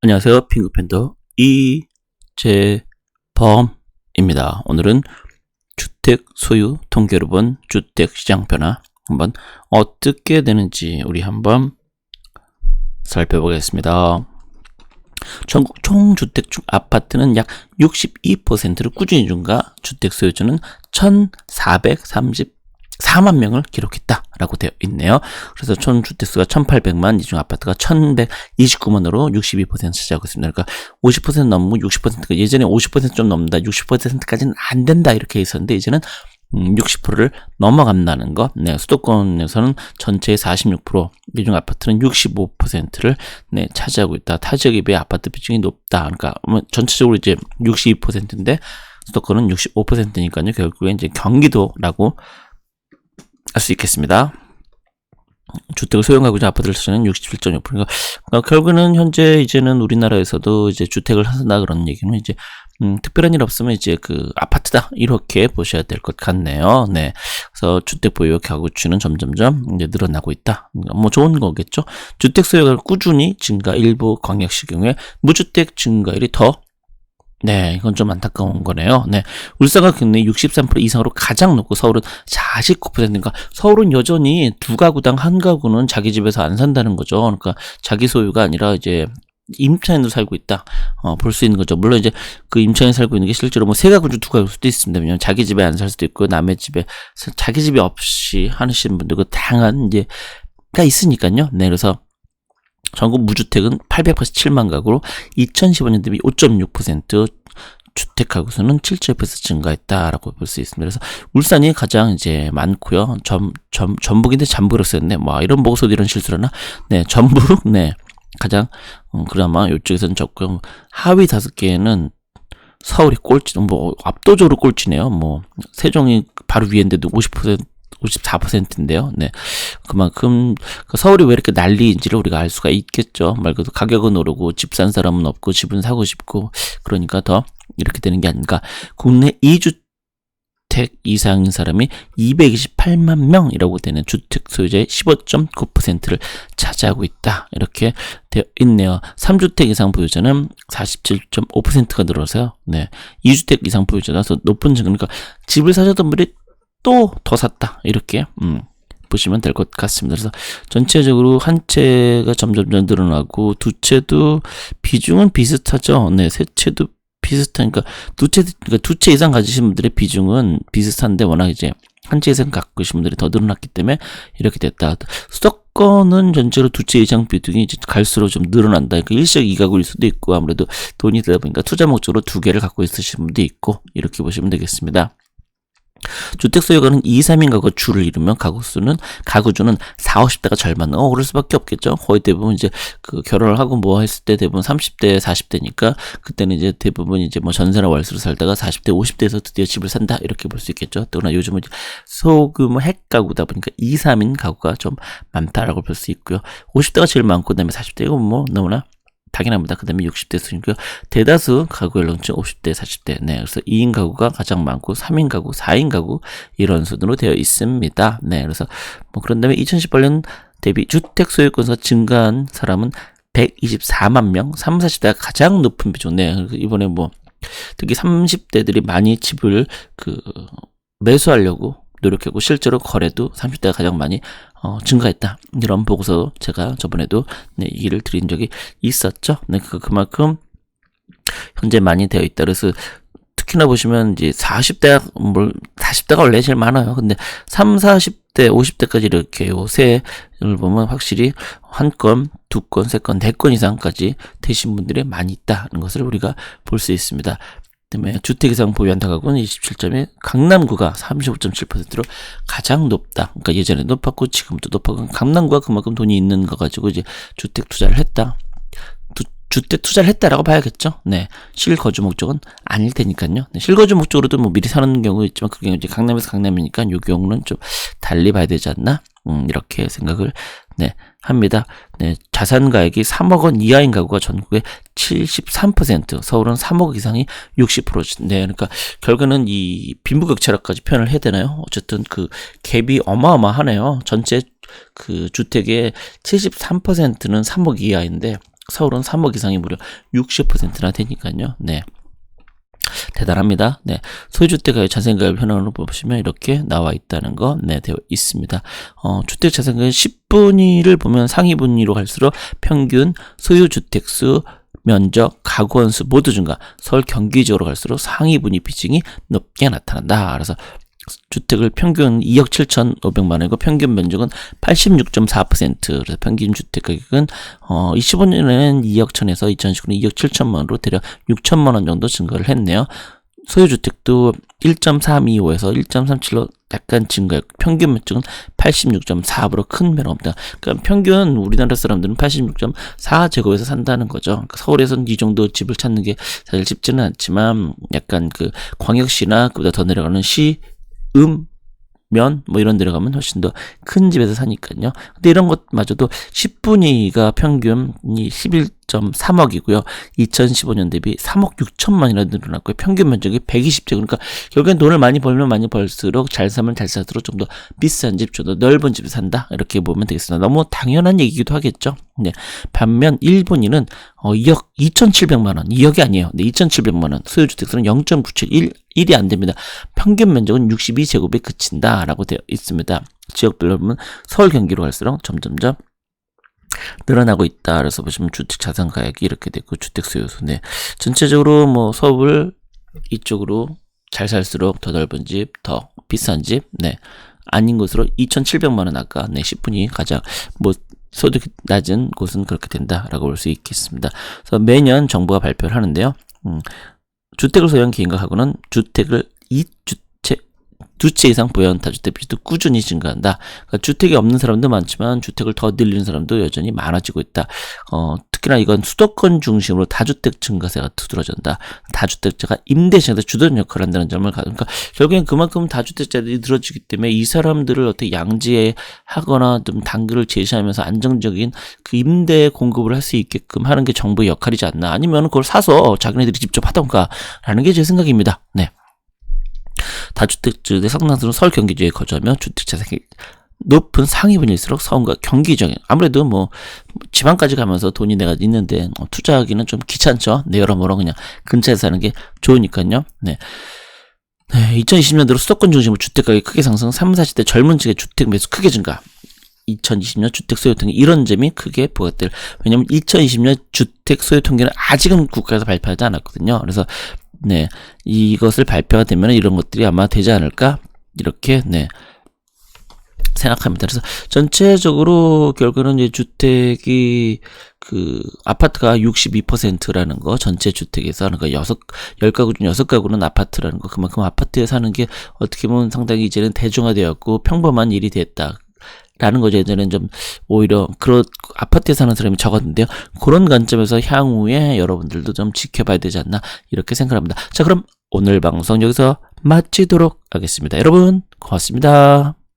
안녕하세요. 핑크팬더 이재범입니다. 오늘은 주택 소유 통계로 본 주택 시장 변화 한번 어떻게 되는지 우리 한번 살펴보겠습니다. 전국 총 주택 중 아파트는 약 62%를 꾸준히 증가, 주택 소유주는 1,430 4만 명을 기록했다라고 되어 있네요. 그래서 총 주택수가 1,800만, 이중 아파트가 1,129만으로 62% 차지하고 있습니다. 그러니까 50% 넘고 60%가 예전에 50%좀 넘는다, 60%까지는 안 된다 이렇게 있었는데 이제는 60%를 음, 넘어간다는 거. 네, 수도권에서는 전체의 46%, 이중 아파트는 65%를 네, 차지하고 있다. 타 지역에 비해 아파트 비중이 높다. 그러니까 뭐 전체적으로 이제 62%인데 수도권은 65%니까요. 결국에 이제 경기도라고 할 수 있겠습니다. 주택을 소형하고 있는 아파트를 쓰는 67.6%. 그러니까 결국은 현재 이제는 우리나라에서도 이제 주택을 산다 그런 얘기는 이제 음, 특별한 일 없으면 이제 그 아파트다 이렇게 보셔야 될 것 같네요. 네, 그래서 주택 보유 가구수는 점점점 이제 늘어나고 있다. 뭐 좋은 거겠죠. 주택 소유가 꾸준히 증가, 일부 광역시 경우에 무주택 증가율이 더 네, 이건 좀 안타까운 거네요. 네. 울산과 경내 63% 이상으로 가장 높고 서울은 49%니까 서울은 여전히 두 가구당 한 가구는 자기 집에서 안 산다는 거죠. 그러니까 자기 소유가 아니라 이제 임차인으로 살고 있다. 어, 볼 수 있는 거죠. 물론 이제 그 임차인 살고 있는 게 실제로 뭐 세 가구 중두 가구일 수도 있습니다. 왜냐면 자기 집에 안 살 수도 있고 남의 집에 자기 집이 없이 하시는 분들 그 다양한 이제 가 있으니까요. 네, 그래서 전국 무주택은 887만 가구로 2015년 대비 5.6% 주택 가구수는 7.1% 증가했다라고 볼 수 있습니다. 그래서 울산이 가장 이제 많고요. 전, 전, 전북인데 잠부를 썼네. 뭐 이런 보고서도 이런 실수를 하나? 네, 전북, 네. 가장, 음, 그나마 이쪽에서는 적고 하위 다섯 개는 서울이 꼴찌, 뭐 압도적으로 꼴찌네요. 뭐 세종이 바로 위인데도 50% 54%인데요. 네. 그만큼 그 서울이 왜 이렇게 난리인지를 우리가 알 수가 있겠죠. 말 그대로 가격은 오르고 집 산 사람은 없고 집은 사고 싶고 그러니까 더 이렇게 되는 게 아닌가. 국내 2주택 이상인 사람이 228만 명이라고 되는 주택 소유자의 15.9%를 차지하고 있다. 이렇게 되어 있네요. 3주택 이상 보유자는 47.5%가 늘어서요. 네. 2주택 이상 보유자가 더 높은 증가. 그러니까 집을 사셨던 분이 또 더 샀다. 이렇게 음, 보시면 될 것 같습니다. 그래서 전체적으로 한 채가 점점점 늘어나고 두 채도 비중은 비슷하죠. 네, 세 채도 비슷하니까 두 채, 그러니까 두 채 이상 가지신 분들의 비중은 비슷한데 워낙 이제 한 채 이상 갖고 계신 분들이 더 늘어났기 때문에 이렇게 됐다. 수도권은 전체로 두 채 이상 비중이 이제 갈수록 좀 늘어난다. 그러니까 이가구일 수도 있고 아무래도 돈이 되다 보니까 투자 목적으로 두 개를 갖고 있으신 분도 있고 이렇게 보시면 되겠습니다. 주택 소유가는 2, 3인 가구 주를 이루면 가구 수는 가구주는 4, 50대가 절반 어 그럴 수밖에 없겠죠. 거의 대부분 이제 그 결혼을 하고 뭐 했을 때 대부분 30대, 40대니까 그때는 이제 대부분 이제 뭐 전세나 월수로 살다가 40대, 50대에서 드디어 집을 산다 이렇게 볼 수 있겠죠. 또나 요즘은 소규모 핵 가구다 보니까 2, 3인 가구가 좀 많다라고 볼 수 있고요. 50대가 제일 많고 그다음에 40대 이건 뭐 너무나 당연합니다. 그 다음에 60대 수준이고요. 대다수 가구 연령층 50대, 40대. 네. 그래서 2인 가구가 가장 많고 3인 가구, 4인 가구 이런 수준으로 되어 있습니다. 네. 그래서 뭐 그런 다음에 2018년 대비 주택 소유권수가 증가한 사람은 124만 명, 3, 40대가 가장 높은 비중. 네. 이번에 뭐 특히 30대들이 많이 집을 그 매수하려고 노력했고 실제로 거래도 30대가 가장 많이 어, 증가했다. 이런 보고서 제가 저번에도 네, 얘기를 드린 적이 있었죠. 네, 그, 그만큼 현재 많이 되어 있다. 그래서 특히나 보시면 이제 40대가 뭘 40대가 원래 제일 많아요. 근데 3, 40대, 50대까지 이렇게 요새를 보면 확실히 한 건, 두 건, 세 건, 네 건 이상까지 되신 분들이 많이 있다는 것을 우리가 볼 수 있습니다. 때문에 주택 이상 보유한 다가구는 27점에 강남구가 35.7%로 가장 높다. 그러니까 예전에 높았고 지금도 높았고 강남구가 그만큼 돈이 있는 거 가지고 이제 주택 투자를 했다. 두, 주택 투자를 했다라고 봐야겠죠. 네. 실거주 목적은 아닐 테니까요. 네. 실거주 목적으로도 뭐 미리 사는 경우 있지만 그게 이제 강남에서 강남이니까 요 경우는 좀 달리 봐야 되지 않나? 음, 이렇게 생각을 네, 합니다. 네, 자산 가액이 3억 원 이하인 가구가 전국의 73%, 서울은 3억 이상이 60%. 네, 그러니까 결과는 이 빈부격차라까지 표현을 해야 되나요? 어쨌든 그 갭이 어마어마하네요. 전체 그 주택의 73%는 3억 이하인데 서울은 3억 이상이 무려 60%나 되니까요. 네. 대단합니다. 네. 소유주택의 자생가율 현황을 보시면 이렇게 나와 있다는 거, 네, 되어 있습니다. 어, 주택 자생가율 10분위를 보면 상위 분위로 갈수록 평균 소유주택수, 면적, 가구원수 모두 증가. 서울 경기 지역으로 갈수록 상위 분위 비중이 높게 나타난다. 그래서 주택을 평균 2억 7,500만 원이고 평균 면적은 86.4% 그래서 평균 주택 가격은 어 25년에는 2억 1천에서 2019년 2억 7천만 원으로 대략 6천만 원 정도 증가를 했네요. 소유주택도 1.325에서 1.37로 약간 증가했고 평균 면적은 86.4으로 큰 변화가 없다. 그러니까 평균 우리나라 사람들은 86.4제곱에서 산다는 거죠. 그러니까 서울에서는 이 정도 집을 찾는 게 사실 쉽지는 않지만 약간 그 광역시나 그보다 더 내려가는 시, 음, 면, 뭐 이런 데로 가면 훨씬 더 큰 집에서 사니까요. 근데 이런 것마저도 10분위가 평균 이 11.3억이고요. 2015년 대비 3억 6천만이나 늘어났고요. 평균 면적이 120제. 그러니까 결국엔 돈을 많이 벌면 많이 벌수록 잘 사면 잘 살수록 좀 더 비싼 집, 좀 더 넓은 집에 산다. 이렇게 보면 되겠습니다. 너무 당연한 얘기기도 하겠죠. 네. 반면 일본인은 어, 2억 2,700만 원, 2억이 아니에요. 네, 2,700만 원. 소유주택수는 0.971, 1이 안 됩니다. 평균 면적은 62제곱에 그친다라고 되어 있습니다. 지역별로 보면 서울 경기로 갈수록 점점점 늘어나고 있다. 그래서 보시면 주택 자산 가격이 이렇게 되고 주택 수요수. 네. 전체적으로 뭐 서울 이쪽으로 잘 살수록 더 넓은 집, 더 비싼 집, 네. 아닌 곳으로 2,700만 원 아까 네 10분이 가장 뭐 소득이 낮은 곳은 그렇게 된다라고 볼 수 있겠습니다. 그래서 매년 정부가 발표를 하는데요. 음, 주택을 소유한 개인과 가구는 주택을 이주택 두 채 이상 보유한 다주택 비율도 꾸준히 증가한다. 그러니까 주택이 없는 사람도 많지만 주택을 더 늘리는 사람도 여전히 많아지고 있다. 어, 특히나 이건 수도권 중심으로 다주택 증가세가 두드러진다. 다주택자가 임대 시장에서 주도적 역할을 한다는 점을 가. 그러니까 결국엔 그만큼 다주택자들이 늘어지기 때문에 이 사람들을 어떻게 양지하거나 좀 단계를 제시하면서 안정적인 그 임대 공급을 할 수 있게끔 하는 게 정부의 역할이지 않나. 아니면 그걸 사서 자기네들이 직접 하던가라는 게 제 생각입니다. 네. 다주택자들의 상당수는 서울 경기 지역에 거주하며 주택 자산이 높은 상위분일수록 서울과 경기 지역에 아무래도 뭐 지방까지 가면서 돈이 내가 있는데 뭐 투자하기는 좀 귀찮죠. 네 여러모로 그냥 근처에 사는 게 좋으니까요. 네. 네, 2020년대로 수도권 중심으로 주택 가격이 크게 상승, 3, 40대 젊은 층의 주택 매수 크게 증가. 2020년 주택 소유 통계 이런 점이 크게 부각될. 왜냐면 2020년 주택 소유 통계는 아직은 국가에서 발표하지 않았거든요. 그래서 네, 이것을 발표가 되면 이런 것들이 아마 되지 않을까 이렇게 네 생각합니다. 그래서 전체적으로 결국은 이제 주택이 그 아파트가 62%라는 거 전체 주택에서 하는 거 여섯 열 가구 중 여섯 가구는 아파트라는 거 그만큼 아파트에 사는 게 어떻게 보면 상당히 이제는 대중화되었고 평범한 일이 됐다. 라는 거죠. 예전에는 좀 오히려 그런 아파트에 사는 사람이 적었는데요. 그런 관점에서 향후에 여러분들도 좀 지켜봐야 되지 않나 이렇게 생각합니다. 자, 그럼 오늘 방송 여기서 마치도록 하겠습니다. 여러분 고맙습니다.